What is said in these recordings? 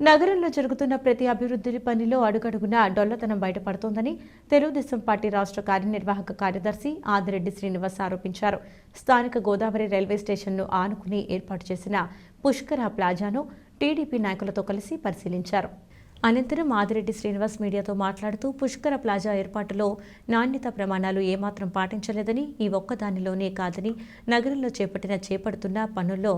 నగరంలో జరుగుతున్న ప్రతి అభివృద్ధి పనిలో అడుగడుగునా డొల్లతనం బయటపడుతోందని తెలుగుదేశం పార్టీ రాష్ట్ర కార్యనిర్వాహక కార్యదర్శి ఆదిరెడ్డి శ్రీనివాస్ ఆరోపించారు. స్థానిక గోదావరి రైల్వే స్టేషన్ను ఆనుకుని ఏర్పాటు చేసిన పుష్కర ప్లాజాను టీడీపీ నాయకులతో కలిసి పరిశీలించారు. అనంతరం ఆదిరెడ్డి శ్రీనివాస్ మీడియాతో మాట్లాడుతూ పుష్కర ప్లాజా ఏర్పాటులో నాణ్యత ప్రమాణాలు ఏమాత్రం పాటించలేదని ఈ ఒక్కదానిలోనే కాదని నగరంలో చేపట్టిన చేపడుతున్న పనుల్లో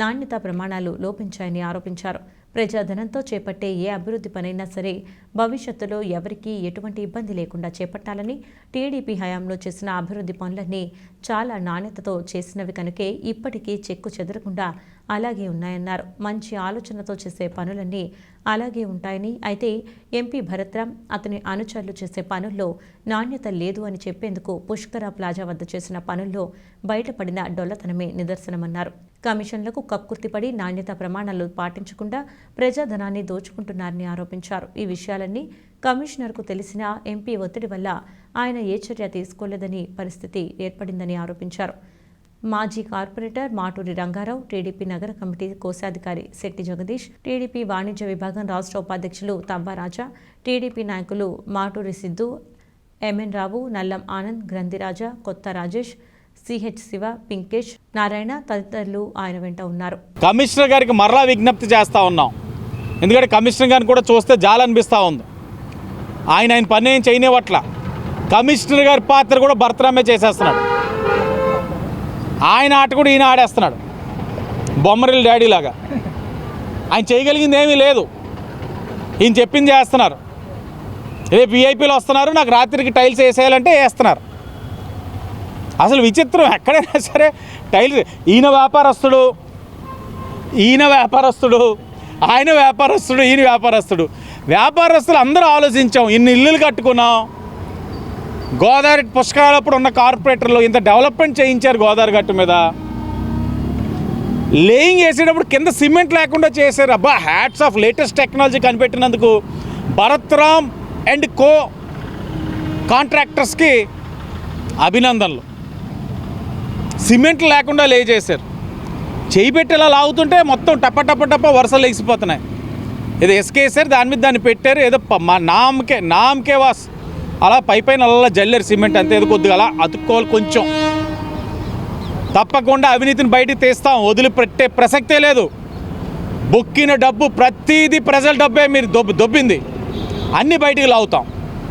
నాణ్యత ప్రమాణాలు లోపించాయని ఆరోపించారు. ప్రజాధనంతో చేపట్టే ఏ అభివృద్ధి పనైనా సరే భవిష్యత్తులో ఎవరికీ ఎటువంటి ఇబ్బంది లేకుండా చేపట్టాలని టీడీపీ హయాంలో చేసిన అభివృద్ధి పనులన్నీ చాలా నాణ్యతతో చేసినవి కనుకే ఇప్పటికీ చెక్కు చెదరకుండా అలాగే ఉన్నాయన్నారు. మంచి ఆలోచనతో చేసే పనులన్నీ అలాగే ఉంటాయని. అయితే ఎంపీ భరత్రామ్ అతని అనుచరులు చేసే పనుల్లో నాణ్యత లేదు అని చెప్పేందుకు పుష్కర ప్లాజా వద్ద చేసిన పనుల్లో బయటపడిన డొల్లతనమే నిదర్శనమన్నారు. కమిషన్లకు కక్కుర్తిపడి నాణ్యత ప్రమాణాలు పాటించకుండా ప్రజాధనాన్ని దోచుకుంటున్నారని ఆరోపించారు. ఈ విషయాలన్నీ కమిషనర్కు తెలిసిన ఎంపీ ఒత్తిడి వల్ల ఆయన ఏ చర్య తీసుకోలేదని పరిస్థితి ఏర్పడిందని ఆరోపించారు. మాజీ కార్పొరేటర్ మాటూరి రంగారావు టీడీపీ నగర కమిటీ కోశాధికారి శెట్టి జగదీష్ టీడీపీ వాణిజ్య విభాగం రాష్ట్ర ఉపాధ్యక్షులు తవ్వారాజా టీడీపీ నాయకులు మాటూరి సిద్ధు ఎంఎన్ రావు నల్లం ఆనంద్ గ్రంథిరాజా కొత్త రాజేష్ సిహెచ్ శివ పింకేష్ నారాయణ తదితరులు ఆయన వెంట ఉన్నారు. కమిషనర్ గారికి మరలా విజ్ఞప్తి చేస్తూ ఉన్నాం. ఎందుకంటే కమిషనర్ గారిని కూడా చూస్తే జాలనిపిస్తూ ఉంది. ఆయన ఆయన పని ఏం చేయనివ్వట్ల. కమిషనర్ గారి పాత్ర కూడా భర్తరామే చేసేస్తున్నాడు. ఆయన ఆట కూడా ఈయన ఆడేస్తున్నాడు. బొమ్మరిల్ డాడీ లాగా. ఆయన చేయగలిగింది ఏమీ లేదు. ఈయన చెప్పింది చేస్తున్నారు. రేపు విఐపీలు వస్తున్నారు నాకు రాత్రికి టైల్స్ వేసేయాలంటే వేస్తున్నారు. అసలు విచిత్రం ఎక్కడైనా సరే టైల్స్ ఈయన వ్యాపారస్తుడు ఈయన వ్యాపారస్తుడు ఆయన వ్యాపారస్తుడు ఈయన వ్యాపారస్తుడు. వ్యాపారస్తులు అందరూ ఆలోచించాం ఇన్ని ఇల్లులు కట్టుకున్నాం. గోదావరి పుష్కరాలప్పుడు ఉన్న కార్పొరేటర్లు ఇంత డెవలప్మెంట్ చేయించారు గోదావరి గట్టు మీద. లేయింగ్ వేసేటప్పుడు కింద సిమెంట్ లేకుండా చేశారు. అబ్బా హ్యాట్స్ ఆఫ్ లేటెస్ట్ టెక్నాలజీ కనిపెట్టినందుకు భరత్రామ్ అండ్ కో కాంట్రాక్టర్స్కి అభినందనలు. సిమెంట్ లేకుండా లే చేశారు. చేయి పెట్టి ఇలా లాగుతుంటే మొత్తం టప్ప టప్ప టప్ప వరుసలు ఎగిసిపోతున్నాయి. ఏదో ఎస్కేసారు దాని మీద దాన్ని పెట్టారు ఏదో మా నామకే నామకే వాస్. అలా పై పైన అలా జల్లారు సిమెంట్ అంతే ఏదో కొద్దిగా అలా అతుక్కోవాలి కొంచెం. తప్పకుండా అవినీతిని బయటికి తీస్తాం వదిలిపెట్టే ప్రసక్తే లేదు. బొక్కిన డబ్బు ప్రతిదీ ప్రజల డబ్బే మీరు దొబ్బ దొబ్బింది. అన్నీ బయటికి లాగుతాం.